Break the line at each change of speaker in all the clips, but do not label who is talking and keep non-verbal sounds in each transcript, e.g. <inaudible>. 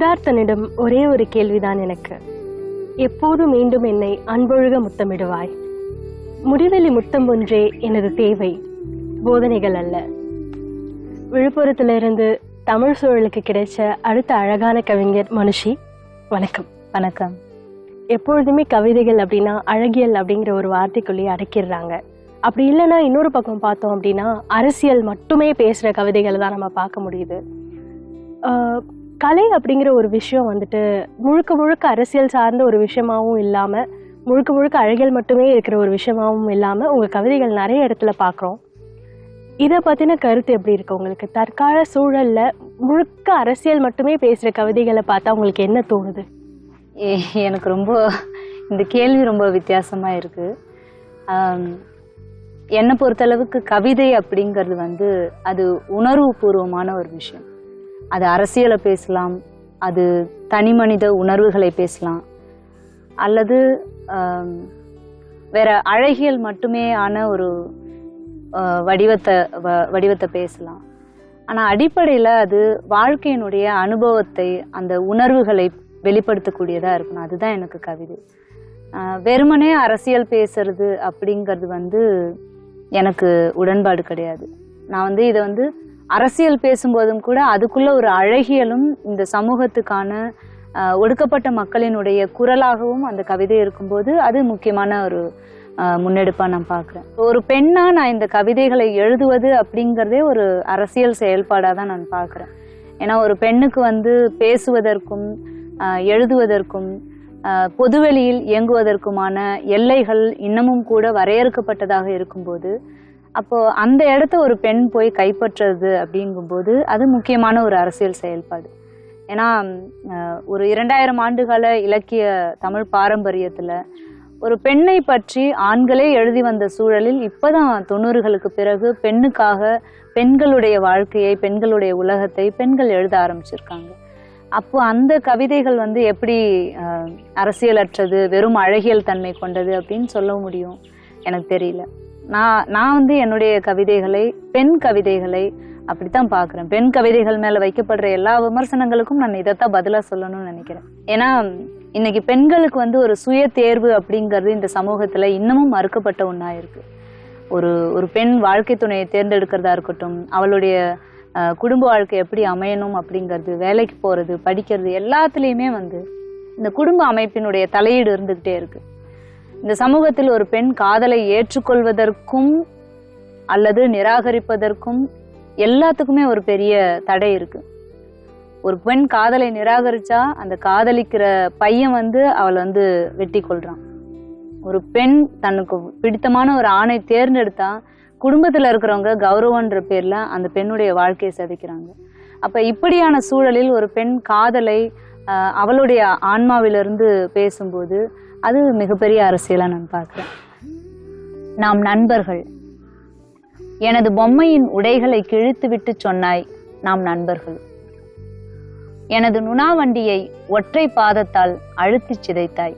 சித்தார்த்தனிடம் ஒரே ஒரு கேள்விதான் எனக்கு. எப்போது மீண்டும் என்னை அன்பொழுக முத்தமிடுவாய்? முடிவெளி முத்தம் ஒன்றே எனது தேவை போதனைகள் அல்ல. விழுப்புரத்திலிருந்து தமிழ் சூழலுக்கு கிடைச்ச அடுத்த அழகான கவிஞர் மனுஷி வணக்கம்.
வணக்கம்.
எப்பொழுதுமே கவிதைகள் அப்படின்னா அழகியல் அப்படிங்கிற ஒரு வார்த்தைக்குள்ளேயே அடக்கிடுறாங்க. அப்படி இல்லைன்னா இன்னொரு பக்கம் பார்த்தோம் அப்படின்னா அரசியல் மட்டுமே பேசுகிற கவிதைகளை தான் நம்ம பார்க்க முடியுது. கலை அப்படிங்கிற ஒரு விஷயம் வந்துட்டு முழுக்க முழுக்க அரசியல் சார்ந்த ஒரு விஷயமாகவும் இல்லாமல் முழுக்க முழுக்க அழகியல் மட்டுமே இருக்கிற ஒரு விஷயமாகவும் இல்லாமல் உங்கள் கவிதைகள் நிறைய இடத்துல பார்க்குறோம் இதை பற்றின கருத்து எப்படி இருக்கு உங்களுக்கு? தற்கால சூழலில் முழுக்க அரசியல் மட்டுமே பேசுகிற கவிதைகளை பார்த்தா உங்களுக்கு என்ன தோணுது?
எனக்கு ரொம்ப இந்த கேள்வி ரொம்ப வித்தியாசமாக இருக்கு. என்னை பொறுத்தளவுக்கு கவிதை அப்படிங்கிறது வந்து அது உணர்வுபூர்வமான ஒரு விஷயம். அது அரசியலை பேசலாம் அது தனி மனித உணர்வுகளை பேசலாம் அல்லது வேற அழகியல் மட்டுமே ஆன ஒரு வடிவத்தை வ- வடிவத்தை பேசலாம். ஆனால் அடிப்படையில் அது வாழ்க்கையினுடைய அனுபவத்தை அந்த உணர்வுகளை வெளிப்படுத்தக்கூடியதாக இருக்கணும். அதுதான் எனக்கு கவிதை. வெறுமனே அரசியல் பேசுறது அப்படிங்கிறது வந்து எனக்கு உடன்பாடு கிடையாது. நான் வந்து இதை வந்து அரசியல் பேசும்போதும் கூட அதுக்குள்ள ஒரு அழகியலும் இந்த சமூகத்துக்கான ஒடுக்கப்பட்ட மக்களினுடைய குரலாகவும் அந்த கவிதை இருக்கும்போது அது முக்கியமான ஒரு முன்னெடுப்பாக முன்னெடுப்பா நான் பார்க்குறேன் ஒரு பெண்ணா நான் இந்த கவிதைகளை எழுதுவது அப்படிங்கிறதே ஒரு அரசியல் செயல்பாடாக தான் நான் பார்க்குறேன் ஏன்னா ஒரு பெண்ணுக்கு வந்து பேசுவதற்கும் எழுதுவதற்கும் பொதுவெளியில் இயங்குவதற்குமான எல்லைகள் இன்னமும் கூட வரையறுக்கப்பட்டதாக இருக்கும்போது அப்போ அந்த இடத்த ஒரு பெண் போய் கைப்பற்றுறது அப்படிங்கும்போது அது முக்கியமான ஒரு அரசியல் செயல்பாடு. ஏன்னா ஒரு இரண்டாயிரம் ஆண்டுகால இலக்கிய தமிழ் பாரம்பரியத்தில் ஒரு பெண்ணை பற்றி ஆண்களே எழுதி வந்த சூழலில் இப்போதான் தொண்ணூறுகளுக்கு பிறகு பெண்ணுக்காக பெண்களுடைய வாழ்க்கையை பெண்களுடைய உலகத்தை பெண்கள் எழுத ஆரம்பிச்சிருக்காங்க. அப்போ அந்த கவிதைகள் வந்து எப்படி அரசியலற்றது வெறும் அழகியல் தன்மை கொண்டது அப்படின்னு சொல்ல முடியும்? எனக்கு தெரியல. நான் நான் வந்து என்னுடைய கவிதைகளை பெண் கவிதைகளை அப்படித்தான் பார்க்குறேன். பெண் கவிதைகள் மேல வைக்கப்படுற எல்லா விமர்சனங்களுக்கும் நான் இதைத்தான் பதிலா சொல்லணும்னு நினைக்கிறேன். ஏன்னா இன்னைக்கு பெண்களுக்கு வந்து ஒரு சுய தேர்வு அப்படிங்கிறது இந்த சமூகத்துல இன்னமும் மறுக்கப்பட்ட ஒன்றா இருக்கு. ஒரு ஒரு பெண் வாழ்க்கை துணையை தேர்ந்தெடுக்கிறதா இருக்கட்டும் அவளுடைய குடும்ப வாழ்க்கை எப்படி அமையணும் அப்படிங்கிறது வேலைக்கு போறது படிக்கிறது எல்லாத்துலேயுமே வந்து இந்த குடும்ப அமைப்பினுடைய தலையீடு இருந்துகிட்டே இருக்கு. இந்த சமூகத்தில் ஒரு பெண் காதலை ஏற்றுக்கொள்வதற்கும் அல்லது நிராகரிப்பதற்கும் எல்லாத்துக்குமே ஒரு பெரிய தடை இருக்கு. ஒரு பெண் காதலை நிராகரிச்சா அந்த காதலிக்கிற பையன் வந்து அவளை வந்து வெட்டி கொள்றான் ஒரு பெண் தனக்கு பிடித்தமான ஒரு ஆணை தேர்ந்தெடுத்தா குடும்பத்தில் இருக்கிறவங்க கௌரவன்ற பேர்ல அந்த பெண்ணுடைய வாழ்க்கையை சதிக்கிறாங்க அப்ப இப்படியான சூழலில் ஒரு பெண் காதலை அவளுடைய ஆன்மாவிலிருந்து பேசும்போது அது மிகப்பெரிய அரசியலாக நான் பார்க்குறேன். நாம் நண்பர்கள். எனது பொம்மையின் உடைகளை கிழித்துவிட்டு சொன்னாய் நாம் நண்பர்கள். எனது நுணாவண்டியை ஒற்றை பாதத்தால் அழுத்திச் சிதைத்தாய்.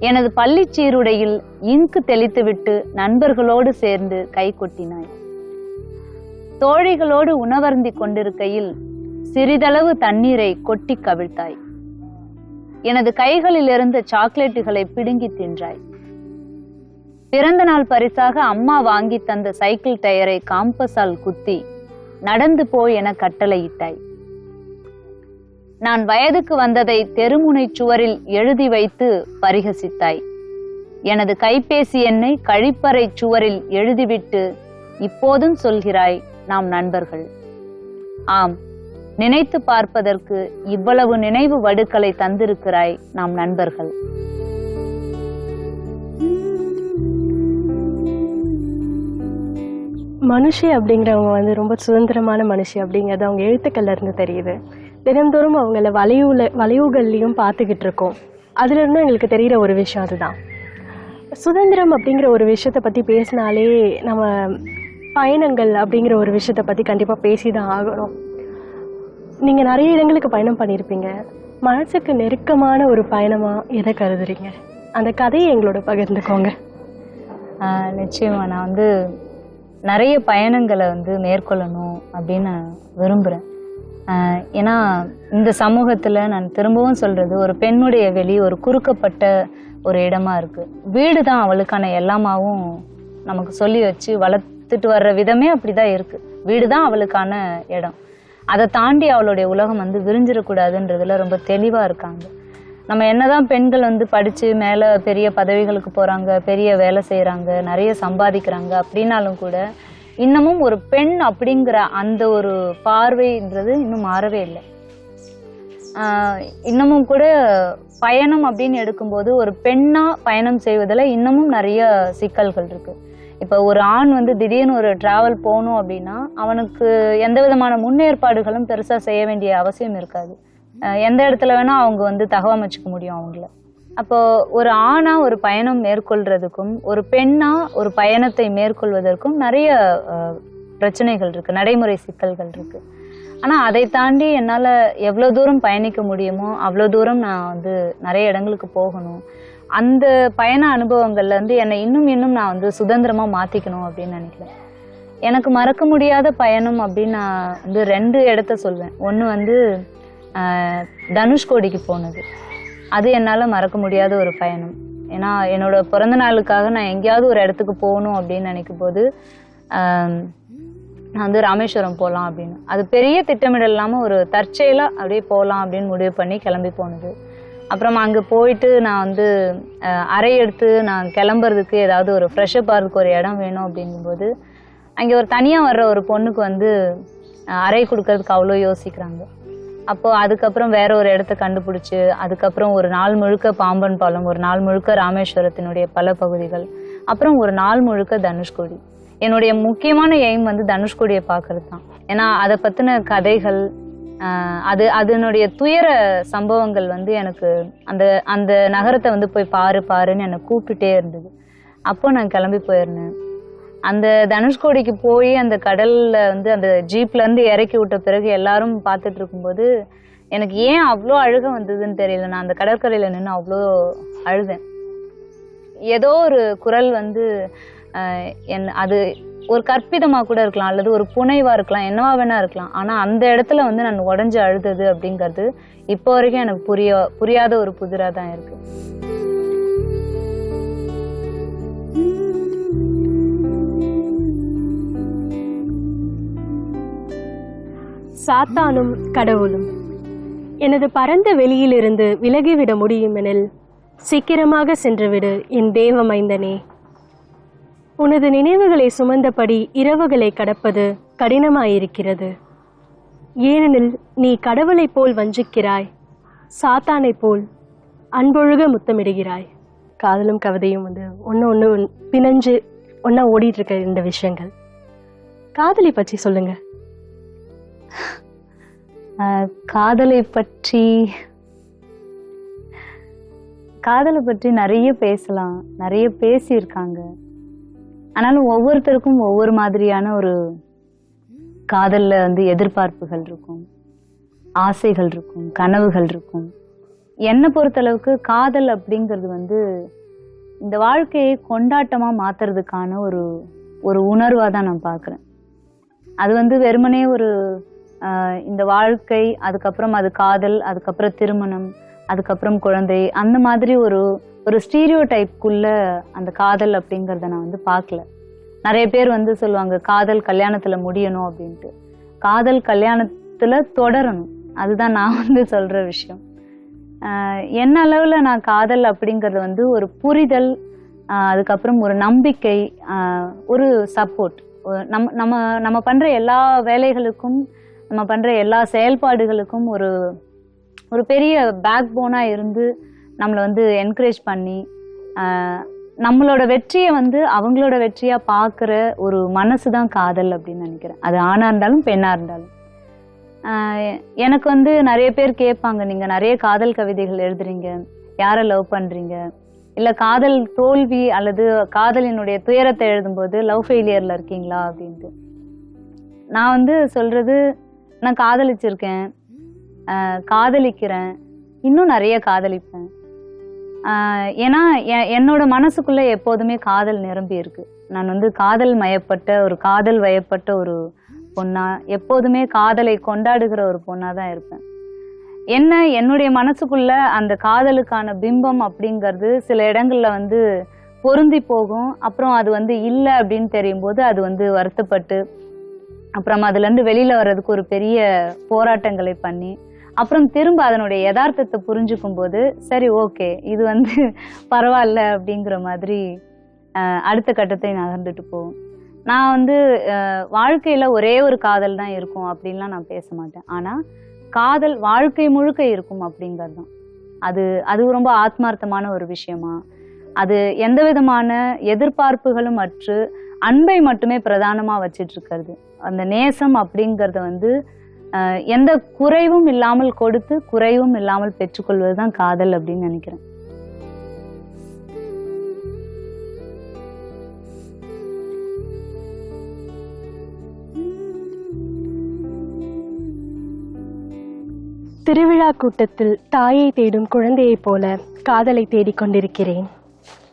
எனது பள்ளிச் சீருடையில் இங்கு தெளித்துவிட்டு நண்பர்களோடு சேர்ந்து கை கொட்டினாய். தோழிகளோடு உணவருந்திக் கொண்டிருக்கையில் சிறிதளவு தண்ணீரை கொட்டி கவிழ்த்தாய். எனது கைகளில் சாக்லேட்டுகளை பிடுங்கி தின்றாய். பிறந்த நாள் பரிசாக அம்மா வாங்கி தந்த சைக்கிள் டயரை காம்பஸால் குத்தி நடந்து போய் என கட்டளையிட்டாய். நான் வயதுக்கு வந்ததை தெருமுனை சுவரில் எழுதி வைத்து பரிகசித்தாய். எனது கைபேசி எண்ணை கழிப்பறை சுவரில் எழுதிவிட்டு இப்போதும் சொல்கிறாய் நாம் நண்பர்கள். ஆம் நினைத்து பார்ப்பதற்கு இவ்வளவு நினைவு வடுக்களை தந்திருக்கிறாய் நாம் நண்பர்கள்.
மனுஷி அப்படிங்கிறவங்க வந்து ரொம்ப சுதந்திரமான மனுஷி அப்படிங்கிறது அவங்க எழுத்துக்கள்ல இருந்து தெரியுது. தினந்தோறும் அவங்கள வளைவுல வளைவுகள்லையும் பார்த்துக்கிட்டு இருக்கோம். அதுல இருந்தும் எங்களுக்கு தெரிகிற ஒரு விஷயம் அதுதான். சுதந்திரம் அப்படிங்கிற ஒரு விஷயத்தை பற்றி பேசினாலே நம்ம பயணங்கள் அப்படிங்கிற ஒரு விஷயத்தை பற்றி கண்டிப்பாக பேசி தான் ஆகணும். நீங்கள் நிறைய இடங்களுக்கு பயணம் பண்ணியிருப்பீங்க. மனசுக்கு நெருக்கமான ஒரு பயணமாக எதை கருதுறீங்க? அந்த கதையை எங்களோட பகிர்ந்துக்கோங்க.
நிச்சயமாக நிச்சயமா. நான் வந்து நிறைய பயணங்களை வந்து மேற்கொள்ளணும் அப்படின்னு நான் விரும்புகிறேன் ஏன்னா இந்த சமூகத்தில் நான் திரும்பவும் சொல்கிறது ஒரு பெண்ணுடைய வெளி ஒரு குறுக்கப்பட்ட ஒரு இடமா இருக்குது வீடு தான் அவளுக்கான எல்லாமாவும் நமக்கு சொல்லி வச்சு வளர்த்துட்டு வர்ற விதமே அப்படிதான் இருக்குது வீடு தான் அவளுக்கான இடம். அதை தாண்டி அவளுடைய உலகம் வந்து விரிஞ்சிடக்கூடாதுன்றதுல ரொம்ப தெளிவாக இருக்காங்க. நம்ம என்னதான் பெண்கள் வந்து படித்து மேலே பெரிய பதவிகளுக்கு போகிறாங்க பெரிய வேலை செய்கிறாங்க நிறைய சம்பாதிக்கிறாங்க அப்படின்னாலும் கூட இன்னமும் ஒரு பெண் அப்படிங்கிற அந்த ஒரு பார்வைன்றது இன்னும் மாறவே இல்லை. இன்னமும் கூட பயணம் அப்படின்னு எடுக்கும்போது ஒரு பெண்ணாக பயணம் செய்வதில் இன்னமும் நிறைய சிக்கல்கள் இருக்குது இப்போ ஒரு ஆண் வந்து திடீர்னு ஒரு டிராவல் போகணும் அப்படின்னா அவனுக்கு எந்த விதமான முன்னேற்பாடுகளும் பெருசா செய்ய வேண்டிய அவசியம் இருக்காது. எந்த இடத்துல வேணா அவங்க வந்து தகவமைச்சுக்க முடியும் அவங்கள. அப்போ ஒரு ஆணா ஒரு பயணம் மேற்கொள்றதுக்கும் ஒரு பெண்ணா ஒரு பயணத்தை மேற்கொள்வதற்கும் நிறைய பிரச்சனைகள் இருக்கு நடைமுறை சிக்கல்கள் இருக்கு. ஆனா அதை தாண்டி என்னால எவ்வளவு தூரம் பயணிக்க முடியுமோ அவ்வளவு தூரம் நான் வந்து நிறைய இடங்களுக்கு போகணும். அந்த பயண அனுபவங்கள்ல இருந்து என்னை இன்னும் இன்னும் நான் வந்து சுதந்திரமா மாத்திக்கணும் அப்படின்னு நினைக்கிறேன். எனக்கு மறக்க முடியாத பயணம் அப்படின்னு நான் வந்து ரெண்டு இடத்த சொல்வேன். ஒன்று வந்து தனுஷ்கோடிக்கு போனது. அது என்னால் மறக்க முடியாத ஒரு பயணம். ஏன்னா என்னோட பிறந்த நாளுக்காக நான் எங்கேயாவது ஒரு இடத்துக்கு போகணும் அப்படின்னு நினைக்கும் போது நான் வந்து ராமேஸ்வரம் போகலாம் அப்படின்னு. அது பெரிய திட்டமிடல் இல்லாமல் ஒரு தற்செயலாக அப்படியே போகலாம் அப்படின்னு முடிவு பண்ணி கிளம்பி போனது. அப்புறம் அங்கே போயிட்டு நான் வந்து அறை எடுத்து நான் கிளம்புறதுக்கு ஏதாவது ஒரு ஃப்ரெஷ்ஷப் ஆகிறதுக்கு ஒரு இடம் வேணும் அப்படிங்கும்போது அங்கே ஒரு தனியாக வர்ற ஒரு பொண்ணுக்கு வந்து அறை கொடுக்கறதுக்கு அவ்வளோ யோசிக்கிறாங்க. அப்போது அதுக்கப்புறம் வேற ஒரு இடத்த கண்டுபிடிச்சி அதுக்கப்புறம் ஒரு நாள் முழுக்க பாம்பன் பாலம் ஒரு நாள் முழுக்க ராமேஸ்வரத்தினுடைய பல பகுதிகள் அப்புறம் ஒரு நாள் முழுக்க தனுஷ்கோடி. என்னுடைய முக்கியமான எய்ம் வந்து தனுஷ்கோடியை பார்க்கறது தான் ஏன்னா அதை பற்றின கதைகள் அது அதனுடைய துயர சம்பவங்கள் வந்து எனக்கு அந்த அந்த நகரத்தை வந்து போய் பாரு பாருன்னு என்னை கூப்பிட்டே இருந்தது. அப்போ நான் கிளம்பி போயிருந்தேன். அந்த தனுஷ்கோடிக்கு போய் அந்த கடலில் வந்து அந்த ஜீப்லேருந்து இறக்கி விட்ட பிறகு எல்லாரும் பார்த்துட்டு இருக்கும்போது எனக்கு ஏன் அவ்வளோ அழுக வந்ததுன்னு தெரியல. நான் அந்த கடற்கரையில் நின்று அவ்வளோ அழுதேன். ஏதோ ஒரு குரல் வந்து என் அது ஒரு கற்பிதமாக கூட இருக்கலாம் அல்லது ஒரு புனைவாக இருக்கலாம் என்னவா வேணா இருக்கலாம். ஆனால் அந்த இடத்துல வந்து நான் உடஞ்சு அழுதது அப்படிங்கிறது இப்போ வரைக்கும் எனக்கு புரிய புரியாத ஒரு புதிராக தான் இருக்கு.
சாத்தானும் கடவுளும் எனது பரந்த வெளியிலிருந்து விலகிவிட முடியுமெனில் சீக்கிரமாக சென்றுவிடு என் தேவமைந்தனே உனது நினைவுகளை சுமந்தபடி இரவுகளை கடப்பது கடினமாயிருக்கிறது. ஏனெனில் நீ கடவுளைப் போல் வஞ்சிக்கிறாய் சாத்தானைப் போல் அன்பொழுக முத்தமிடுகிறாய். காதலும் கவிதையும் வந்து ஒன்று ஒன்று பிணைஞ்சு ஒன்றா ஓடிட்டு இருக்க இந்த விஷயங்கள். காதலை பற்றி சொல்லுங்க.
காதலை பற்றி காதலை பற்றி நிறைய பேசலாம். நிறைய பேசியிருக்காங்க. ஆனாலும் ஒவ்வொருத்தருக்கும் ஒவ்வொரு மாதிரியான ஒரு காதலில் வந்து எதிர்பார்ப்புகள் இருக்கும். ஆசைகள் இருக்கும் கனவுகள் இருக்கும். என்னை பொறுத்தளவுக்கு காதல் அப்படிங்கிறது வந்து இந்த வாழ்க்கையை கொண்டாட்டமாக மாற்றுறதுக்கான ஒரு ஒரு உணர்வாக தான் நான் பார்க்குறேன். அது வந்து வெறுமனே ஒரு இந்த வாழ்க்கை அதுக்கப்புறம் அது காதல் அதுக்கப்புறம் திருமணம் அதுக்கப்புறம் குழந்தை அந்த மாதிரி ஒரு ஒரு ஸ்டீரியோ டைப்குள்ள அந்த காதல் அப்படிங்கிறத நான் வந்து பார்க்கல. நிறைய பேர் வந்து சொல்லுவாங்க காதல் கல்யாணத்துல முடியணும் அப்படின்ட்டு. காதல் கல்யாணத்துல தொடரணும். அதுதான் நான் வந்து சொல்ற விஷயம். என்ன அளவுல நான் காதல் அப்படிங்கறது வந்து ஒரு புரிதல் அதுக்கப்புறம் ஒரு நம்பிக்கை ஒரு சப்போர்ட் நம்ம நம்ம நம்ம பண்ற எல்லா வேலைகளுக்கும் நம்ம பண்ற எல்லா செயல்பாடுகளுக்கும் ஒரு ஒரு பெரிய பேக் போனா இருந்து நம்மளை வந்து என்கரேஜ் பண்ணி நம்மளோட வெற்றியை வந்து அவங்களோட வெற்றியா பார்க்குற ஒரு மனசு தான் காதல் அப்படின்னு நினைக்கிறேன். அது ஆணா இருந்தாலும் பெண்ணா இருந்தாலும். எனக்கு வந்து நிறைய பேர் கேட்பாங்க நீங்க நிறைய காதல் கவிதைகள் எழுதுறீங்க. யாரை லவ் பண்றீங்க? இல்ல காதல் தோல்வி அல்லது காதலினுடைய துயரத்தை எழுதும்போது லவ் ஃபெயிலியர்ல இருக்கீங்களா? அப்படின்ட்டு. நான் வந்து சொல்றது நான் காதலிச்சிருக்கேன். காதலிக்கிறேன். இன்னும் நிறைய காதலிப்பேன். ஏன்னா என்னோட மனசுக்குள்ள எப்போதுமே காதல் நிரம்பி இருக்கு. நான் வந்து காதல் மயப்பட்ட ஒரு காதல் வயப்பட்ட ஒரு பொண்ணா எப்போதுமே காதலை கொண்டாடுகிற ஒரு பொண்ணா தான் இருப்பேன். என்ன என்னுடைய மனசுக்குள்ள அந்த காதலுக்கான பிம்பம் அப்படிங்கிறது சில இடங்கள்ல வந்து பொருந்தி போகும். அப்புறம் அது வந்து இல்லை அப்படின்னு தெரியும் போது அது வந்து வருத்தப்பட்டு அப்புறம் அதுல இருந்து வெளியில வர்றதுக்கு ஒரு பெரிய போராட்டங்களை பண்ணி அப்புறம் திரும்ப அதனுடைய யதார்த்தத்தை புரிஞ்சுக்கும் போது சரி ஓகே இது வந்து <laughs> பரவாயில்ல அப்படிங்கிற மாதிரி அடுத்த கட்டத்தை நகர்ந்துட்டு போவோம் நான் வந்து வாழ்க்கையில் வாழ்க்கையில ஒரே ஒரு காதல் தான் இருக்கும் அப்படின்லாம் நான் பேச மாட்டேன். ஆனா காதல் வாழ்க்கை முழுக்க இருக்கும் அப்படிங்கிறது தான். அது அது ரொம்ப ஆத்மார்த்தமான ஒரு விஷயமா? அது எந்த விதமான எதிர்பார்ப்புகளும் அற்று அன்பை மட்டுமே பிரதானமா வச்சிட்டு இருக்கிறது அந்த நேசம் அப்படிங்கறத வந்து எந்த குறைவும் இல்லாமல் கொடுத்து குறைவும் இல்லாமல் பெற்றுக்கொள்வது தான் காதல் அப்படின்னு நினைக்கிறேன்.
திருவிழா கூட்டத்தில் தாயை தேடும் குழந்தையைப் போல காதலை தேடிக் கொண்டிருக்கிறேன்.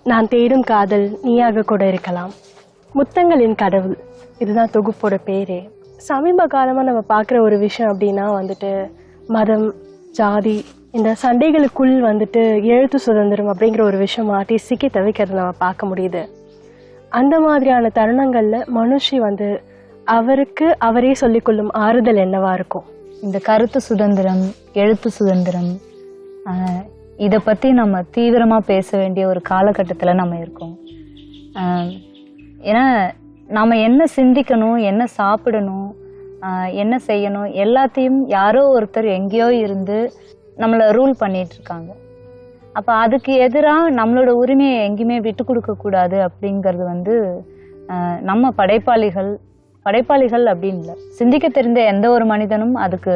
நான் தேடும் காதல் நீயாக கூட இருக்கலாம். முத்தங்களின் கடவுள். இதுதான் தொகுப்போட பேரே. சமீப காலமாக நம்ம பார்க்குற ஒரு விஷயம் அப்படின்னா வந்துட்டு மதம் ஜாதி இந்த சண்டைகளுக்குள் வந்துட்டு எழுத்து சுதந்திரம் அப்படிங்கிற ஒரு விஷயம் மாட்டி சிக்கி தவிக்கிறது நம்ம பார்க்க முடியுது. அந்த மாதிரியான தருணங்களில் மனுஷி வந்து அவருக்கு அவரே சொல்லிக்கொள்ளும் ஆறுதல் என்னவா இருக்கும்?
இந்த கருத்து சுதந்திரம் எழுத்து சுதந்திரம் இதை பற்றி நம்ம தீவிரமாக பேச வேண்டிய ஒரு காலகட்டத்தில் நம்ம இருக்கோம். ஏன்னா நாம் என்ன சிந்திக்கணும் என்ன சாப்பிடணும் என்ன செய்யணும் எல்லாத்தையும் யாரோ ஒருத்தர் எங்கேயோ இருந்து நம்மளை ரூல் பண்ணிகிட்ருக்காங்க இருக்காங்க அதுக்கு எதிராக நம்மளோட உரிமையை எங்கேயுமே விட்டு கொடுக்கக்கூடாது அப்படிங்கிறது வந்து நம்ம படைப்பாளிகள் படைப்பாளிகள் அப்படின்னு இல்லை. சிந்திக்க தெரிந்த எந்த ஒரு மனிதனும் அதுக்கு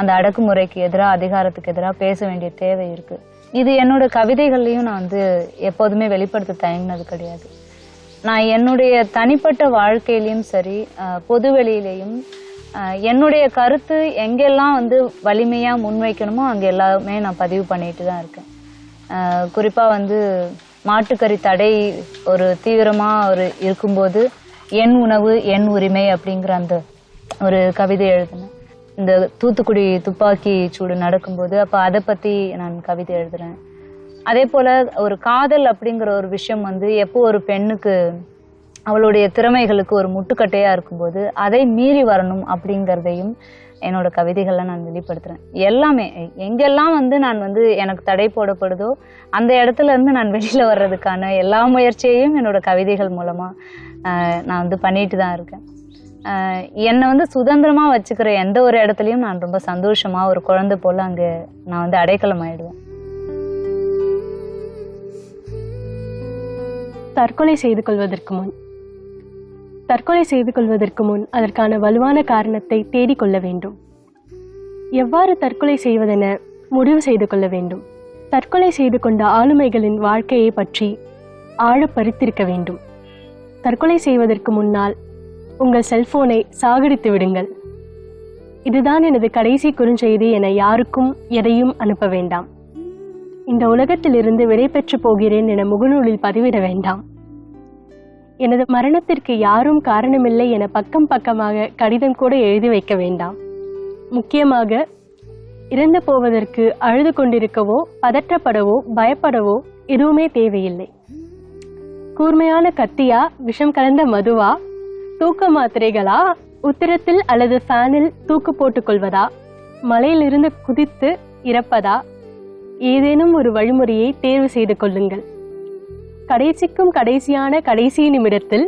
அந்த அடக்குமுறைக்கு எதிராக அதிகாரத்துக்கு எதிராக பேச வேண்டிய தேவை இருக்குது இது என்னோட கவிதைகள்லையும் நான் வந்து எப்போதுமே வெளிப்படுத்த தயங்கினது கிடையாது. நான் என்னுடைய தனிப்பட்ட வாழ்க்கையிலையும் சரி அஹ், பொது வெளியிலையும் என்னுடைய கருத்து எங்கெல்லாம் வந்து வலிமையாக முன்வைக்கணுமோ அங்கே எல்லாமே நான் பதிவு பண்ணிட்டு தான் இருக்கேன். குறிப்பாக வந்து மாட்டுக்கறி தடை ஒரு தீவிரமாக ஒரு இருக்கும்போது என் உணவு என் உரிமை அப்படிங்கிற அந்த ஒரு கவிதை எழுதினேன். இந்த தூத்துக்குடி துப்பாக்கி சூடு நடக்கும்போது அப்போ அதை பற்றி நான் கவிதை எழுதுறேன். அதே போல ஒரு காதல் அப்படிங்கிற ஒரு விஷயம் வந்து எப்போ ஒரு பெண்ணுக்கு அவளுடைய திறமைகளுக்கு ஒரு முட்டுக்கட்டையா இருக்கும்போது அதை மீறி வரணும் அப்படிங்கிறதையும் என்னோட கவிதைகள்ல நான் வெளிப்படுத்துறேன். எல்லாமே எங்கெல்லாம் வந்து நான் வந்து எனக்கு தடை போடப்படுதோ அந்த இடத்துல இருந்து நான் வெளியில வர்றதுக்கான எல்லா முயற்சியையும் என்னோட கவிதைகள் மூலமா நான் வந்து பண்ணிட்டு தான் இருக்கேன். என்னை வந்து சுதந்திரமா வச்சுக்கிற எந்த ஒரு இடத்துலையும் நான் ரொம்ப சந்தோஷமா ஒரு குழந்தை போல அங்கே நான் வந்து அடைக்கலம் ஆயிடுவேன்.
தற்கொலை செய்து கொள்வதற்கு முன். தற்கொலை செய்து கொள்வதற்கு முன் அதற்கான வலுவான காரணத்தை தேடிக்கொள்ள வேண்டும். எவ்வாறு தற்கொலை செய்வதென முடிவு செய்து கொள்ள வேண்டும். தற்கொலை செய்து கொண்ட ஆளுமைகளின் வாழ்க்கையை பற்றி ஆழ பறித்திருக்க வேண்டும். தற்கொலை செய்வதற்கு முன்னால் உங்கள் செல்போனை சாகடித்து விடுங்கள். இதுதான் எனது கடைசி குறுஞ்செய்தி என யாருக்கும் எதையும் அனுப்ப வேண்டாம். இந்த உலகத்திலிருந்து விடைபெற்று போகிறேன் என முகநூலில் பதிவிட வேண்டாம். எனது மரணத்திற்கு யாரும் காரணமில்லை என பக்கம் பக்கமாக கடிதம் கூட எழுதி வைக்க வேண்டாம். முக்கியமாக இறந்து போவதற்கு அழுது கொண்டிருக்கவோ பதற்றப்படவோ பயப்படவோ எதுவுமே தேவையில்லை. கூர்மையான கத்தியா விஷம் கலந்த மதுவா தூக்க மாத்திரைகளா உத்திரத்தில் அல்லது ஃபேனில் தூக்கு போட்டுக் கொள்வதா மலையிலிருந்து குதித்து இறப்பதா ஏதேனும் ஒரு வழிமுறையை தேர்வு செய்து கொள்ளுங்கள். கடைசிக்கும் கடைசியான கடைசி நிமிடத்தில்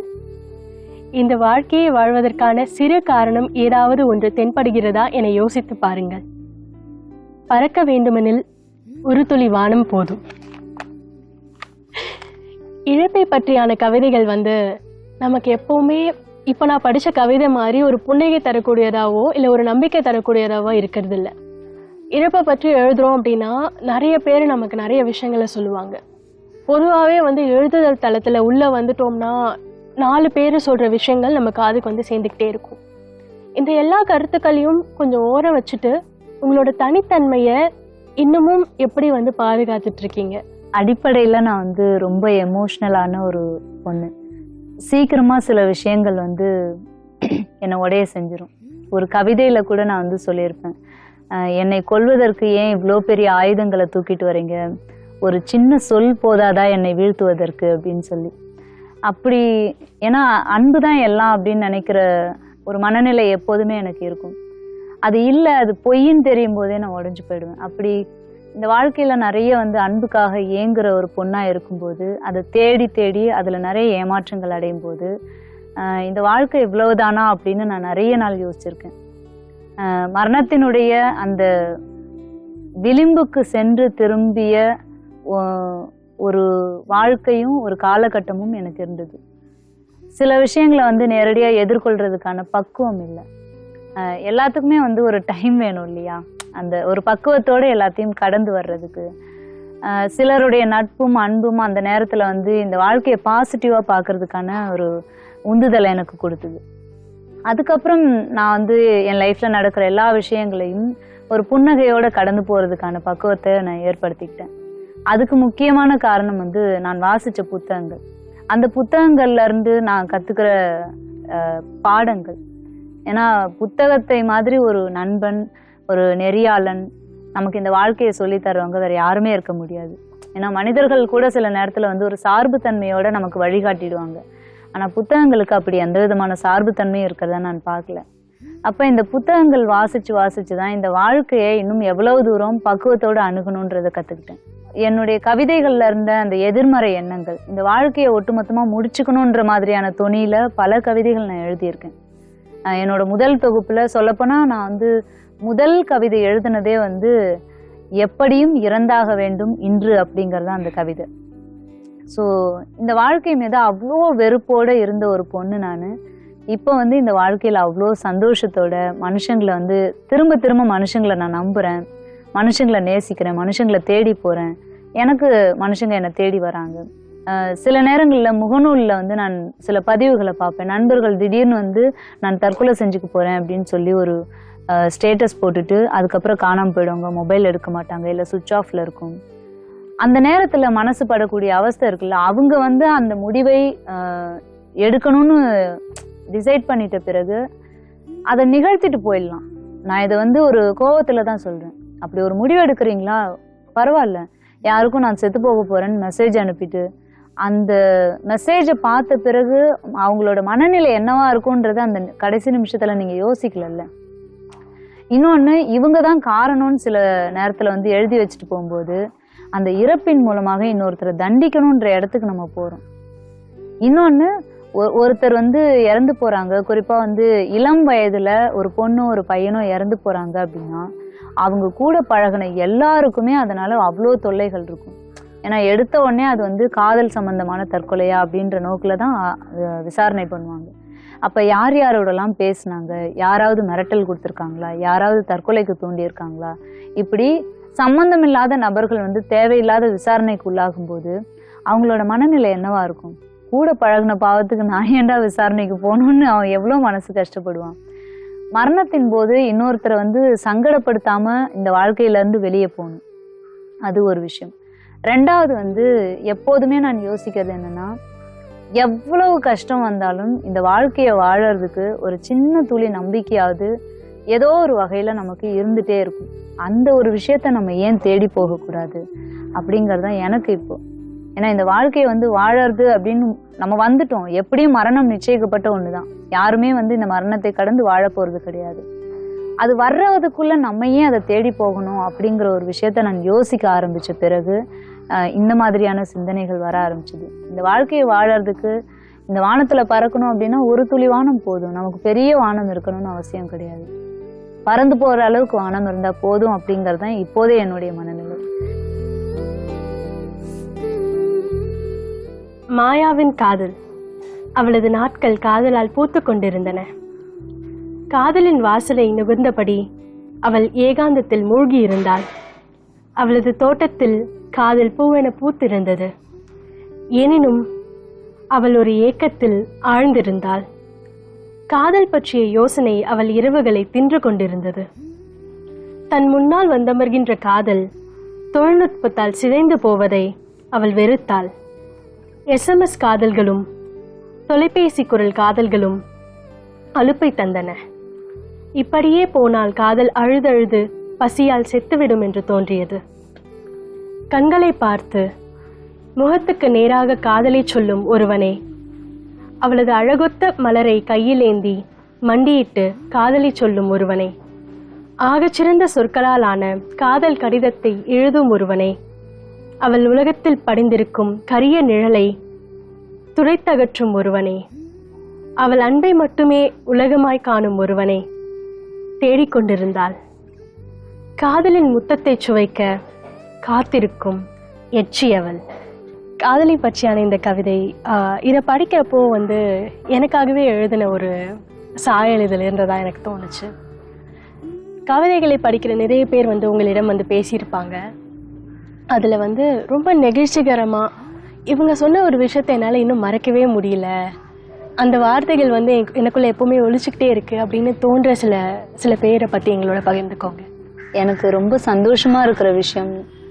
இந்த வாழ்க்கையை வாழ்வதற்கான சிறு காரணம் ஏதாவது ஒன்று தென்படுகிறதா என யோசித்து பாருங்கள். பறக்க வேண்டுமெனில் ஒரு துளி வானம் போதும். இழப்பை பற்றியான கவிதைகள் வந்து நமக்கு எப்பவுமே இப்போ நான் படித்த கவிதை மாதிரி ஒரு புன்னகை தரக்கூடியதாவோ இல்லை ஒரு நம்பிக்கை தரக்கூடியதாவோ இருக்கிறது இல்லை இழப்பை பற்றி எழுதுகிறோம் அப்படின்னா நிறைய பேர் நமக்கு நிறைய விஷயங்களை சொல்லுவாங்க. பொதுவாகவே வந்து எழுதுதல் தளத்தில் உள்ளே வந்துட்டோம்னா நாலு பேர் சொல்கிற விஷயங்கள் நம்ம காதுக்கு வந்து சேர்ந்துக்கிட்டே இருக்கும். இந்த எல்லா கருத்துக்களையும் கொஞ்சம் ஓர வச்சுட்டு உங்களோட தனித்தன்மையை இன்னமும் எப்படி வந்து பாதுகாத்துட்டு இருக்கீங்க
நான் வந்து ரொம்ப எமோஷ்னலான ஒரு பொண்ணு. சீக்கிரமாக சில விஷயங்கள் வந்து என்னை உடைய செஞ்சிடும் ஒரு கவிதையில் கூட நான் வந்து சொல்லியிருப்பேன். என்னை கொல்வதற்கு ஏன் இவ்வளோ பெரிய ஆயுதங்களை தூக்கிட்டு வரீங்க? ஒரு சின்ன சொல் போதாதா என்னை வீழ்த்துவதற்கு? அப்படின்னு சொல்லி. அப்படி ஏன்னா அன்பு தான் எல்லாம் அப்படின்னு நினைக்கிற ஒரு மனநிலை எப்போதுமே எனக்கு இருக்கும். அது இல்லை அது பொய்ன்னு தெரியும் போதே நான் உடஞ்சு போயிடுவேன். அப்படி இந்த வாழ்க்கையில் நிறைய வந்து அன்புக்காக ஏங்குற ஒரு பொண்ணாக இருக்கும்போது அதை தேடி தேடி அதில் நிறைய ஏமாற்றங்கள் அடையும் போது இந்த வாழ்க்கை இவ்வளவுதானா அப்படின்னு நான் நிறைய நாள் யோசிச்சிருக்கேன். மரணத்தினுடைய அந்த விளிம்புக்கு சென்று திரும்பிய ஒரு வாழ்க்கையும் ஒரு காலகட்டமும் எனக்கு இருந்தது. சில விஷயங்களை வந்து நேரடியாக எதிர்கொள்றதுக்கான பக்குவம் இல்லை. எல்லாத்துக்குமே வந்து ஒரு டைம் வேணும் இல்லையா? அந்த ஒரு பக்குவத்தோட எல்லாத்தையும் கடந்து வர்றதுக்கு. சிலருடைய நட்பும் அன்பும் அந்த நேரத்தில் வந்து இந்த வாழ்க்கையை பாசிட்டிவாக பார்க்கறதுக்கான ஒரு உந்துதலை எனக்கு கொடுத்தது. அதுக்கப்புறம் நான் வந்து என் லைஃப்பில் நடக்கிற எல்லா விஷயங்களையும் ஒரு புன்னகையோட கடந்து போகிறதுக்கான பக்குவத்தை நான் ஏற்படுத்திக்கிட்டேன். அதுக்கு முக்கியமான காரணம் வந்து நான் வாசித்த புத்தகங்கள். அந்த புத்தகங்கள்ல இருந்து நான் கற்றுக்கிற பாடங்கள். ஏன்னா புத்தகத்தை மாதிரி ஒரு நண்பன் ஒரு நெறியாளன் நமக்கு இந்த வாழ்க்கையை சொல்லி தருவாங்க வேற யாருமே இருக்க முடியாது. ஏன்னா மனிதர்கள் கூட சில நேரத்துல வந்து ஒரு சார்பு தன்மையோட நமக்கு வழிகாட்டிடுவாங்க. ஆனால் புத்தகங்களுக்கு அப்படி எந்த விதமான சார்புத்தன்மையும் இருக்கிறத இருக்கிறதா நான் பார்க்கல. அப்போ இந்த புத்தகங்கள் வாசித்து வாசித்து தான் இந்த வாழ்க்கையை இன்னும் எவ்வளவு தூரம் பக்குவத்தோடு அணுகணுன்றதை கற்றுக்கிட்டேன் என்னுடைய கவிதைகளில் இருந்த அந்த எதிர்மறை எண்ணங்கள் இந்த வாழ்க்கையை ஒட்டுமொத்தமாக முடிச்சுக்கணுன்ற மாதிரியான துணியில் பல கவிதைகள் நான் எழுதியிருக்கேன். என்னோட முதல் தொகுப்பில் சொல்லப்போனால் நான் வந்து முதல் கவிதை எழுதினதே வந்து எப்படியும் இறந்தாக வேண்டும் இன்று அப்படிங்கிறது தான் அந்த கவிதை. ஸோ இந்த வாழ்க்கை மீது அவ்வளோ வெறுப்போடு இருந்த ஒரு பொண்ணு நான். இப்போ வந்து இந்த வாழ்க்கையில் அவ்வளோ சந்தோஷத்தோட மனுஷங்களை வந்து திரும்ப திரும்ப மனுஷங்களை நான் நம்புகிறேன் மனுஷங்களை நேசிக்கிறேன் மனுஷங்களை தேடி போகிறேன் எனக்கு மனுஷங்க என்னை தேடி வராங்க. சில நேரங்களில் முகநூலில் வந்து நான் சில பதிவுகளை பார்ப்பேன். நண்பர்கள் திடீர்னு வந்து நான் தற்கொலை செஞ்சுக்க போகிறேன் அப்படின்னு சொல்லி ஒரு ஸ்டேட்டஸ் போட்டுட்டு அதுக்கப்புறம் காணாமல் போயிடுவாங்க மொபைல் எடுக்க மாட்டாங்க இல்லை சுவிட்ச் ஆஃபில் இருக்கும். அந்த நேரத்தில் மனசு படக்கூடிய அவஸ்தை இருக்குல்ல அவங்க வந்து அந்த முடிவை எடுக்கணும்னு டிசைட் பண்ணிட்ட பிறகு அதை நிகழ்த்திட்டு போயிடலாம். நான் இதை வந்து ஒரு கோபத்தில் தான் சொல்கிறேன் அப்படி ஒரு முடிவு எடுக்கிறீங்களா? பரவாயில்ல. யாருக்கும் நான் செத்து போக போகிறேன்னு மெசேஜ் அனுப்பிட்டு அந்த மெசேஜை பார்த்த பிறகு அவங்களோட மனநிலை என்னவா இருக்கும்ன்றத அந்த கடைசி நிமிஷத்தில் நீங்கள் யோசிக்கலல்ல. இன்னொன்று இவங்க தான் காரணம்னு சில நேரத்தில் வந்து எழுதி வச்சுட்டு போகும்போது அந்த இறப்பின் மூலமாக இன்னொருத்தரை தண்டிக்கணுன்ற இடத்துக்கு நம்ம போகிறோம் இன்னொன்று ஒருத்தர் வந்து இறந்து போகிறாங்க குறிப்பாக வந்து இளம் வயதில் ஒரு பொண்ணும் ஒரு பையனும் இறந்து போகிறாங்க அப்படின்னா அவங்க கூட பழகின எல்லாருக்குமே அதனால அவ்வளோ தொல்லைகள் இருக்கும். ஏன்னா எடுத்த உடனே அது வந்து காதல் சம்பந்தமான தற்கொலையா அப்படின்ற நோக்கில் தான் விசாரணை பண்ணுவாங்க. அப்போ யார் யாரோடலாம் பேசுனாங்க? யாராவது மிரட்டல் கொடுத்துருக்காங்களா? யாராவது தற்கொலைக்கு தூண்டியிருக்காங்களா? இப்படி சம்பந்தமில்லாத நபர்கள் வந்து தேவையில்லாத விசாரணைக்கு உள்ளாகும் போது அவங்களோட மனநிலை என்னவா இருக்கும்? கூட பழகுன பாவத்துக்கு நான் ஏன்டா விசாரணைக்கு போகணும்னு அவன் எவ்வளோ மனசு கஷ்டப்படுவான்? மரணத்தின் போது இன்னொருத்தரை வந்து சங்கடப்படுத்தாம இந்த வாழ்க்கையிலேருந்து வெளியே போகணும். அது ஒரு விஷயம். ரெண்டாவது வந்து எப்போதுமே நான் யோசிக்கிறது என்னன்னா எவ்வளவு கஷ்டம் வந்தாலும் இந்த வாழ்க்கையை வாழறதுக்கு ஒரு சின்ன துளி நம்பிக்கையாவது ஏதோ ஒரு வகையில் நமக்கு இருந்துட்டே இருக்கும். அந்த ஒரு விஷயத்த நம்ம ஏன் தேடி போகக்கூடாது அப்படிங்கிறது தான் எனக்கு இப்போ. ஏன்னா இந்த வாழ்க்கையை வந்து வாழறது அப்படின்னு நம்ம வந்துட்டோம். எப்படியும் மரணம் நிச்சயிக்கப்பட்ட ஒன்று தான் யாருமே வந்து இந்த மரணத்தை கடந்து வாழ போகிறது கிடையாது. அது வர்றதுக்குள்ள நம்ம ஏன் அதை தேடி போகணும்? அப்படிங்கிற ஒரு விஷயத்த நான் யோசிக்க ஆரம்பித்த பிறகு இந்த மாதிரியான சிந்தனைகள் வர ஆரம்பிச்சது. இந்த வாழ்க்கையை வாழறதுக்கு இந்த வானத்தில் பறக்கணும் அப்படின்னா ஒரு துளி வானம் போதும். நமக்கு பெரிய வானம் இருக்கணும்னு அவசியம் கிடையாது. பறந்து போற அளவுக்கு வானம் இருந்தா போதும் அப்படிங்கிறது தான் இப்போதே என்னுடைய மனநிலை.
மாயாவின் காதல் அவளது நாட்கள் காதலால் பூத்து கொண்டிருந்தன. காதலின் வாசலை நுகர்ந்தபடி அவள் ஏகாந்தத்தில் மூழ்கி இருந்தாள். அவளது தோட்டத்தில் காதல் பூவென பூத்திருந்தது. எனினும் அவள் ஒரு ஏக்கத்தில் ஆழ்ந்திருந்தாள். காதல் பற்றிய யோசனை அவள் இரவுகளை தின்று கொண்டிருந்தது. தன் முன்னால் வந்தமர்கின்ற காதல் தொழில்நுட்பத்தால் சிதைந்து போவதை அவள் வெறுத்தாள். எஸ்எம்எஸ் காதல்களும் தொலைபேசி குரல் காதல்களும் அலுப்பை தந்தன. இப்படியே போனால் காதல் அழுதழுது பசியால் செத்துவிடும் என்று தோன்றியது. கண்களை பார்த்து முகத்துக்கு நேராக காதலை சொல்லும் ஒருவனே அவளது அழகொத்த மலரை கையிலேந்தி மண்டியிட்டு காதலி சொல்லும் ஒருவனே. ஆகச்சிறந்த சொற்களால் ஆன காதல் கடிதத்தை எழுதும் ஒருவனே. அவள் உலகத்தில் படிந்திருக்கும் கரிய நிழலை துடைத்தகற்றும் ஒருவனே. அவள் அன்பை மட்டுமே உலகமாய் காணும் ஒருவனே. தேடிக்கொண்டிருந்தாள் காதலின் முத்தத்தை சுவைக்க காத்திருக்கும் எச்சியவள். காதலி பற்றியான இந்த கவிதை இதை படிக்கிறப்போ வந்து எனக்காகவே எழுதின ஒரு சாயல் இதில் இருந்ததா எனக்கு தோணுச்சு. கவிதைகளை படிக்கிற நிறைய பேர் வந்து உங்களிடம் வந்து பேசியிருப்பாங்க. அதில் வந்து ரொம்ப நெகிழ்ச்சிகரமாக இவங்க சொன்ன ஒரு விஷயத்தை என்னால் இன்னும் மறக்கவே முடியல. அந்த வார்த்தைகள் வந்து எனக்கு- எனக்குள்ள எப்பவுமே ஒழிச்சுக்கிட்டே இருக்கு அப்படின்னு தோன்ற சில சில பேரை பற்றி எங்களோட பகிர்ந்துக்கோங்க.
எனக்கு ரொம்ப சந்தோஷமா இருக்கிற விஷயம்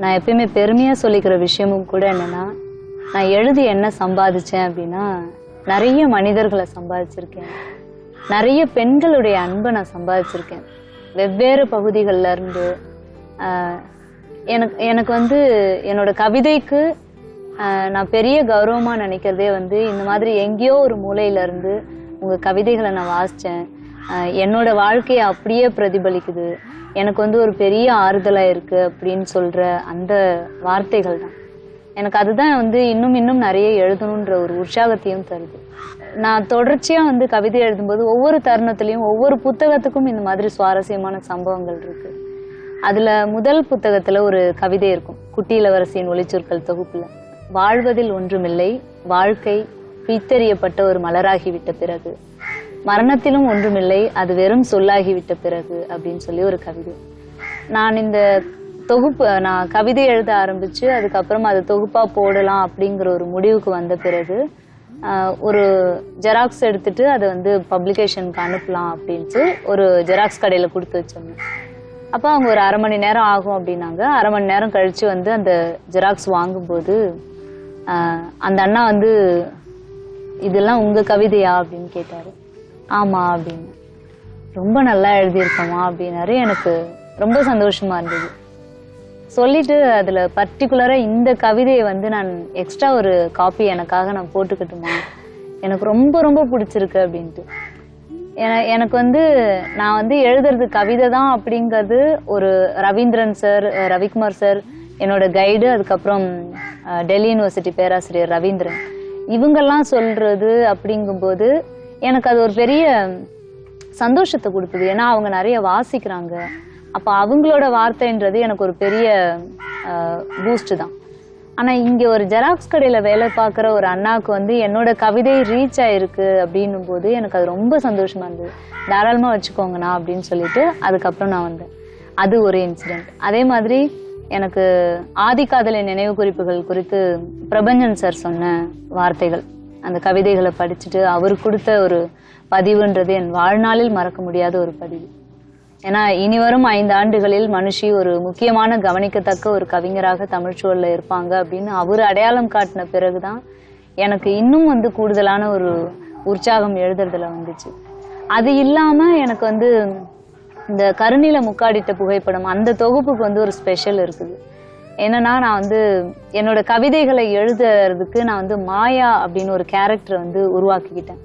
நான் எப்பயுமே பெருமையாக சொல்லிக்கிற விஷயமும் கூட என்னென்னா நான் எழுதி என்ன சம்பாதிச்சேன் அப்படின்னா நிறைய மனிதர்களை சம்பாதிச்சிருக்கேன். நிறைய பெண்களுடைய அன்பை நான் சம்பாதிச்சிருக்கேன். வெவ்வேறு பகுதிகளில் இருந்து எனக்கு எனக்கு வந்து என்னோட கவிதைக்கு நான் பெரிய கௌரவமாக நினைக்கிறதே வந்து இந்த மாதிரி எங்கேயோ ஒரு மூலையிலேருந்து உங்கள் கவிதைகளை நான் வாசித்தேன் என்னோட வாழ்க்கையை அப்படியே பிரதிபலிக்குது. எனக்கு வந்து ஒரு பெரிய ஆறுதலாக இருக்கு அப்படின்னு சொல்ற அந்த வார்த்தைகள் தான். எனக்கு அதுதான் வந்து இன்னும் இன்னும் நிறைய எழுதணுன்ற ஒரு உற்சாகத்தையும் தருது. நான் தொடர்ச்சியா வந்து கவிதை எழுதும்போது ஒவ்வொரு தருணத்திலையும் ஒவ்வொரு புத்தகத்துக்கும் இந்த மாதிரி சுவாரஸ்யமான சம்பவங்கள் இருக்கு. அதுல முதல் புத்தகத்துல ஒரு கவிதை இருக்கும் குட்டியிலவரசியின் ஒளிச்சொற்கள் தொகுப்புல. வாழ்வதில் ஒன்றுமில்லை வாழ்க்கை பித்தறியப்பட்ட ஒரு மலராகிவிட்ட பிறகு மரணத்திலும் ஒன்றுமில்லை அது வெறும் சொல்லாகிவிட்ட பிறகு அப்படின்னு சொல்லி ஒரு கவிதை. நான் இந்த தொகுப்பு நான் கவிதை எழுத ஆரம்பிச்சு அதுக்கப்புறம் அது தொகுப்பா போடலாம் அப்படிங்கிற ஒரு முடிவுக்கு வந்த பிறகு ஒரு ஜெராக்ஸ் எடுத்துட்டு அதை வந்து பப்ளிகேஷனுக்கு அனுப்பலாம் அப்படின்ட்டு ஒரு ஜெராக்ஸ் கடையில கொடுத்து வச்சோம்னா அப்போ அவங்க ஒரு அரை மணி நேரம் ஆகும் அப்படின்னாங்க. அரை மணி நேரம் கழிச்சு வந்து அந்த ஜெராக்ஸ் வாங்கும்போது அந்த அண்ணா வந்து இதெல்லாம் உங்க கவிதையா? அப்படின்னு கேட்டாரு. ஆமா அப்படின்னு. ரொம்ப நல்லா எழுதியிருக்கோமா அப்படின்னாரு. எனக்கு ரொம்ப சந்தோஷமா இருந்தது. சொல்லிட்டு அதுல பர்டிகுலரா இந்த கவிதையை வந்து நான் எக்ஸ்ட்ரா ஒரு காப்பி எனக்காக நான் போட்டுக்கிட்டுமா? எனக்கு ரொம்ப ரொம்ப பிடிச்சிருக்கு அப்படின்ட்டு. எனக்கு வந்து நான் வந்து எழுதுறது கவிதை தான் அப்படிங்கிறது ஒரு ரவீந்திரன் சார் ரவிக்குமார் சார் என்னோட கைடு அதுக்கப்புறம் டெல்லி யூனிவர்சிட்டி பேராசிரியர் ரவீந்திரன். இவங்கெல்லாம் சொல்றது அப்படிங்கும்போது எனக்கு அது ஒரு பெரிய சந்தோஷத்தை கொடுக்குது ஏன்னா அவங்க நிறைய வாசிக்கிறாங்க. அப்போ அவங்களோட வார்த்தைன்றது எனக்கு ஒரு பெரிய பூஸ்ட் தான். ஆனா இங்க ஒரு ஜெராக்ஸ் கடையில வேலை பார்க்குற ஒரு அண்ணாவுக்கு வந்து என்னோட கவிதை ரீச் ஆயிருக்கு அப்படின்னும் போது எனக்கு அது ரொம்ப சந்தோஷமா இருந்தது. தாராளமா வச்சுக்கோங்கண்ணா அப்படின்னு சொல்லிட்டு அதுக்கப்புறம் நான் வந்தேன். அது ஒரு இன்சிடென்ட் அதே மாதிரி எனக்கு ஆதிக்காதலை நினைவு குறிப்புகள் குறித்து பிரபஞ்சன் சார் சொன்ன வார்த்தைகள். அந்த கவிதைகளை படிச்சுட்டு அவர் கொடுத்த ஒரு பதிவுன்றது என் வாழ்நாளில் மறக்க முடியாத ஒரு பதிவு. ஏன்னா இனி வரும் ஐந்து ஆண்டுகளில் மனுஷி ஒரு முக்கியமான கவனிக்கத்தக்க ஒரு கவிஞராக தமிழ்ச்சூழல்ல இருப்பாங்க அப்படின்னு அவர் அடையாளம் காட்டின பிறகுதான் எனக்கு இன்னும் வந்து கூடுதலான ஒரு உற்சாகம் எழுதுறதுல வந்துச்சு. அது இல்லாம எனக்கு வந்து இந்த கருணில முக்காடிட்ட புகைப்படம் அந்த தொகுப்புக்கு வந்து ஒரு ஸ்பெஷல் இருக்குது. என்னன்னா நான் வந்து என்னோட கவிதைகளை எழுதுறதுக்கு நான் வந்து மாயா அப்படின்னு ஒரு கேரக்டர் வந்து உருவாக்கிக்கிட்டேன்.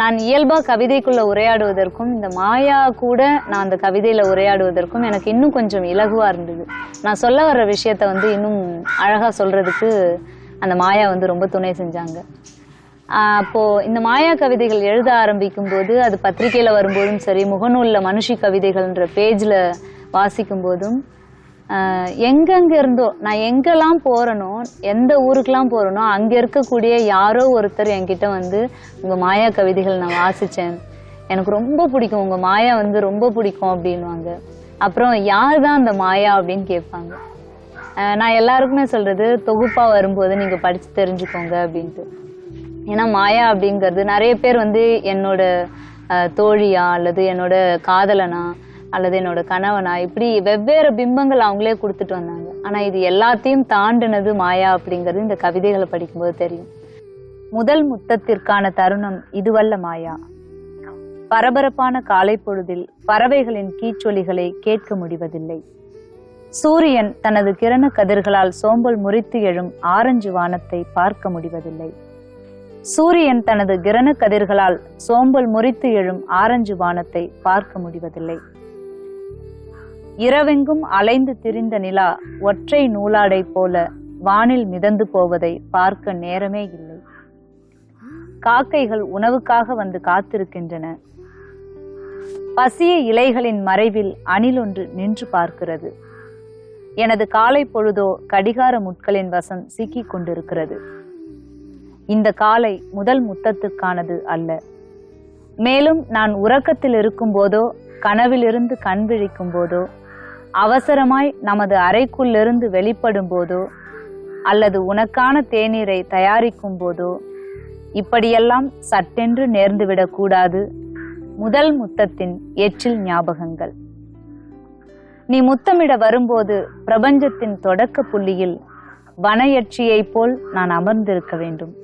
நான் இயல்பா கவிதைக்குள்ள உரையாடுவதற்கும் இந்த மாயா கூட நான் அந்த கவிதையில உரையாடுவதற்கும் எனக்கு இன்னும் கொஞ்சம் இலகுவா இருந்தது. நான் சொல்ல வர்ற விஷயத்த வந்து இன்னும் அழகா சொல்றதுக்கு அந்த மாயா வந்து ரொம்ப துணை செஞ்சாங்க. அப்போ இந்த மாயா கவிதைகள் எழுத ஆரம்பிக்கும் போது அது பத்திரிகையில வரும்போதும் சரி முகநூல்ல மனுஷி கவிதைகள்ன்ற பேஜ்ல வாசிக்கும் போதும் எங்கெங்க இருந்தோ நான் எங்கெல்லாம் போறேனோ எந்த ஊருக்கெல்லாம் போறேனோ அங்க இருக்கக்கூடிய யாரோ ஒருத்தர் என்கிட்ட வந்து உங்க மாயா கவிதைகள் நான் வாசிச்சேன். எனக்கு ரொம்ப பிடிக்கும். உங்க மாயா வந்து ரொம்ப பிடிக்கும் அப்படின்வாங்க அப்புறம் யார் தான் அந்த மாயா? அப்படின்னு கேட்பாங்க. நான் எல்லாருக்குமே சொல்றது தொகுப்பா வரும்போது நீங்க படிச்சு தெரிஞ்சுக்கோங்க அப்படின்ட்டு. ஏன்னா மாயா அப்படிங்கிறது நிறைய பேர் வந்து என்னோட தோழியா அல்லது என்னோட காதலனா அல்லது என்னோட கணவனா இப்படி வெவ்வேறு பிம்பங்கள் அவங்களே கொடுத்துட்டு வந்தாங்க. ஆனா இது எல்லாத்தையும் தாண்டினது மாயா அப்படிங்கிறது இந்த கவிதைகளை படிக்கும்போது தெரியும். முதல் முத்தத்திற்கான தருணம் இதுவல்ல மாயா. பரபரப்பான காலை பொழுதில் பறவைகளின் கீச்சொலிகளை கேட்க முடிவதில்லை. சூரியன் தனது கிரண கதிர்களால் சோம்பல் முறித்து எழும் ஆரஞ்சு வானத்தை பார்க்க முடிவதில்லை. சூரியன் தனது கிரண கதிர்களால் சோம்பல் முறித்து எழும் ஆரஞ்சு வானத்தை பார்க்க முடிவதில்லை. இரவெங்கும் அலைந்து திரிந்த நிலா ஒற்றை நூலாடை போல வானில் மிதந்து போவதை பார்க்க நேரமே இல்லை. காக்கைகள் உணவுக்காக வந்து காத்திருக்கின்றன. பசிய இலைகளின் மறைவில் அணில் ஒன்று நின்று பார்க்கிறது. எனது காலை பொழுதோ கடிகார முட்களின் வசம் சிக்கிக் கொண்டிருக்கிறது. இந்த காலை முதல் முத்தத்துக்கானது அல்ல. மேலும் நான் உறக்கத்தில் இருக்கும் போதோ கனவிலிருந்து கண் விழிக்கும் போதோ அவசரமாய் நமது அறைக்குள்ளிருந்து வெளிப்படும் போதோ அல்லது உனக்கான தேநீரை தயாரிக்கும் போதோ இப்படியெல்லாம் சட்டென்று நேர்ந்துவிடக் கூடாது முதல் முத்தத்தின் எச்சில் ஞாபகங்கள். நீ முத்தமிட வரும்போது பிரபஞ்சத்தின் தொடக்க புள்ளியில் வன எச்சியைப் போல் நான் அமர்ந்திருக்க வேண்டும்.